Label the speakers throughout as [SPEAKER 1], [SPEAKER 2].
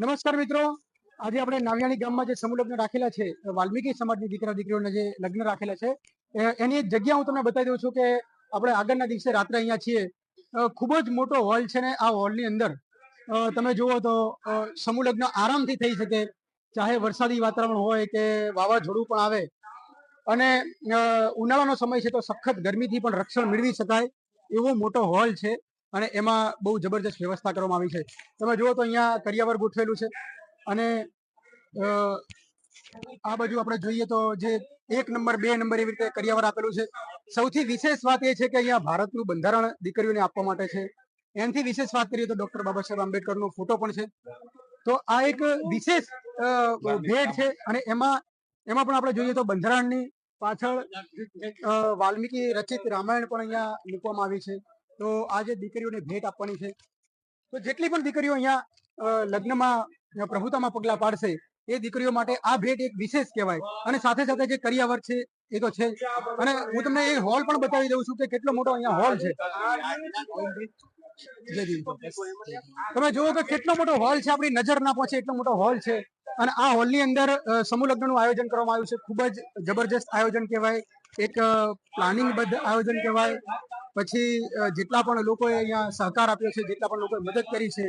[SPEAKER 1] નમસ્કાર મિત્રો. આજે આપણે નાવિયાણી ગામમાં જે સમૂહ લગ્ન રાખેલા છે, વાલ્મીકી સમાજની દીકરા દીકરીઓના જે લગ્ન રાખેલા છે એની એક જગ્યા હું તમને બતાવી દઉં છું કે આપણે આગળના દિવસે રાત્રે અહીંયા છીએ. ખૂબ જ મોટો હોલ છે ને આ હોલની અંદર. તમે જુઓ તો સમુલગ્ન આરામથી થઈ શકે. ચાહે વરસાદી વાતાવરણ હોય કે વાવાઝોડું પણ આવે. અને ઉનાળાનો સમય છે તો સખત ગરમીથી પણ રક્ષણ મેળવી શકાય એવો મોટો હોલ છે. અને એમાં બહુ જબરજસ્ત વ્યવસ્થા કરવામાં આવી છે. તમે જુઓ તો અહીંયા કરિયાવર ગોઠવેલું છે અને આ બાજુ આપણે જોઈએ તો જે એક નંબર, બે નંબર એવી રીતે કરિયાવર આપેલું છે. સૌથી વિશેષ વાત એ છે કે અહીંયા ભારતનું બંધારણ દીકરીઓને આપવા માટે છે. એનાથી વિશેષ વાત કરીએ તો ડોક્ટર બાબા સાહેબ આંબેડકરનો ફોટો પણ છે. તો આ એક વિશેષ ભેટ છે અને એમાં એમાં પણ આપણે જોઈએ તો બંધારણની પાછળ વાલ્મીકી રચિત રામાયણ પણ અહીંયા મૂકવામાં આવી છે. તો આજે દીકરીઓને ભેટ આપવાની છે. તો જેટલી પણ દીકરીઓ અહીંયા લગ્નમાં પ્રભુતામાં પગલા પાડશે, એ દીકરીઓ માટે આ ભેટ એક વિશેષ કહેવાય. અને સાથે સાથે જે કરિયાવર છે, એ તો છે અને હું તમને એ હોલ પણ બતાવી દઉં છું કે કેટલો મોટો અહીંયા હોલ છે. તમે જુઓ કે કેટલો મોટો હોલ છે, આપણી નજર ના પહોંચે એટલો મોટો હોલ છે. અને આ હોલની અંદર સમૂહ સમૂહ લગ્નનું આયોજન કરવામાં આવ્યું છે. ખૂબ જ જબરજસ્ત આયોજન કહેવાય. એક પ્લાનિંગ બદ્ધ આયોજન કહેવાય. પછી જેટલા પણ લોકોએ અહીંયા સહકાર આપ્યો છે, જેટલા પણ લોકોએ મદદ કરી છે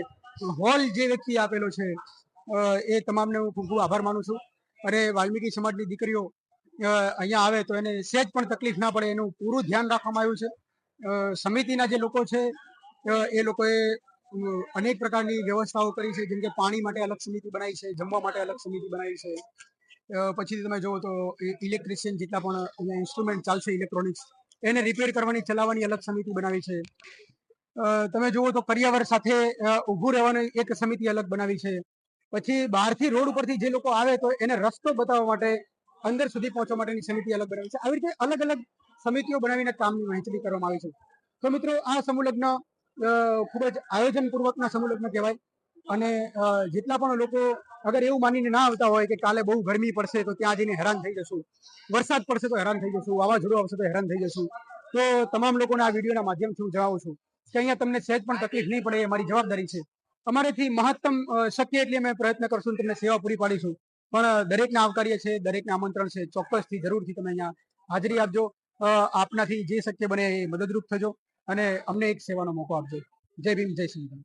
[SPEAKER 1] હોલ જે વ્યક્તિ આપેલો છે એ તમામને હું ખૂબ ખૂબ આભાર માનું છું. અને વાલ્મીકી સમાજની દીકરીઓ અહીંયા આવે તો એને સહેજ પણ તકલીફ ના પડે, એનું પૂરું ધ્યાન રાખવામાં આવ્યું છે. સમિતિના જે લોકો છે એ લોકોએ અનેક પ્રકારની વ્યવસ્થાઓ કરી છે, જેમ કે પાણી માટે અલગ સમિતિ બનાવી છે, જમવા માટે અલગ સમિતિ બનાવી છે. પછી તમે જુઓ તો ઇલેક્ટ્રિશિયન જેટલા પણ અહીંયા ઇન્સ્ટ્રુમેન્ટ ચાલશે, ઇલેક્ટ્રોનિક્સ એને રિપેર કરવાની, ચલાવવાની અલગ સમિતિ બનાવી છે. તમે જુઓ તો કરિયાવર સાથે ઊભું રહેવાની એક સમિતિ અલગ બનાવી છે. પછી બહારથી રોડ ઉપરથી જે લોકો આવે તો એને રસ્તો બતાવવા માટે અંદર સુધી પહોંચવા માટેની સમિતિ અલગ બનાવી છે. આવી રીતે અલગ અલગ સમિતિઓ બનાવીને કામની વહેંચણી કરવામાં આવી છે. તો મિત્રો, આ સમૂહ ખૂબ જ આયોજનપૂર્વકના સમૂહ કહેવાય. અને જેટલા પણ લોકો અગર એવું માનીને ના આવતા હોય કે કાલે બહુ ગરમી પડશે તો ત્યાં જઈને હેરાન થઈ જશું. વરસાદ પડશે તો હેરાન થઈ જશું, વાવાઝોડું આવશે તો હેરાન થઈ જશું. તો તમામ લોકોને આ વિડીયોના માધ્યમથી હું જણાવું છું કે અહીંયા તમને સહેજ પણ તકલીફ નહીં પડે એ મારી જવાબદારી છે. અમારેથી મહત્તમ શક્ય એટલે અમે પ્રયત્ન કરશું તમને સેવા પૂરી પાડીશું. પણ દરેકને આવકાર્ય છે દરેકને આમંત્રણ છે. ચોક્કસથી જરૂરથી તમે અહીંયા હાજરી આપજો. આપનાથી જે શક્ય બને એ મદદરૂપ થજો. અને અમને એક સેવાનો મોકો આપજો. જય ભીમ, જય રામ.